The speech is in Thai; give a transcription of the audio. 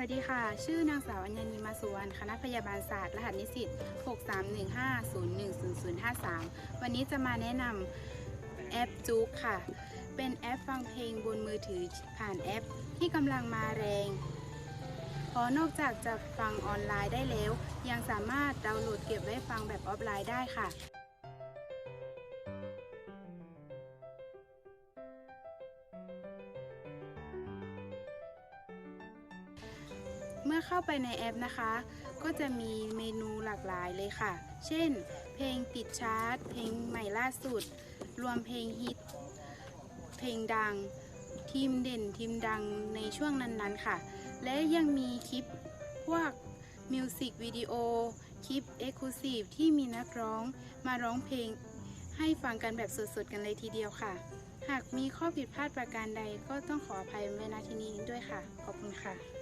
สวัสดีค่ะ ชื่อนางสาวอัญญีมาสุวรรณ คณะพยาบาลศาสตร์ รหัสนิสิต 6315010053 วันนี้จะมาแนะนำแอปจูกค่ะ เป็นแอปฟังเพลงบนมือถือผ่านแอปที่กำลังมาแรง เพราะนอกจากจะฟังออนไลน์ได้แล้ว ยังสามารถดาวน์โหลดเก็บไว้ฟังแบบออฟไลน์ได้ค่ะ เมื่อเข้าไปในแอปนะคะ ก็จะมีเมนูหลากหลายเลยค่ะ เช่น เพลงติดชาร์ต เพลงใหม่ล่าสุด รวมเพลงฮิต เพลงดัง ทีมเด่นทีมดังในช่วงนั้นๆค่ะ และยังมีคลิปพวกมิวสิกวิดีโอ คลิปเอ็กซ์คลูซีฟที่มีนักร้องมาร้องเพลงให้ฟังกันแบบสดๆ กันเลยทีเดียวค่ะ หากมีข้อผิดพลาดประการใดก็ต้องขออภัยไว้ณที่นี้ด้วยค่ะ ขอบคุณค่ะ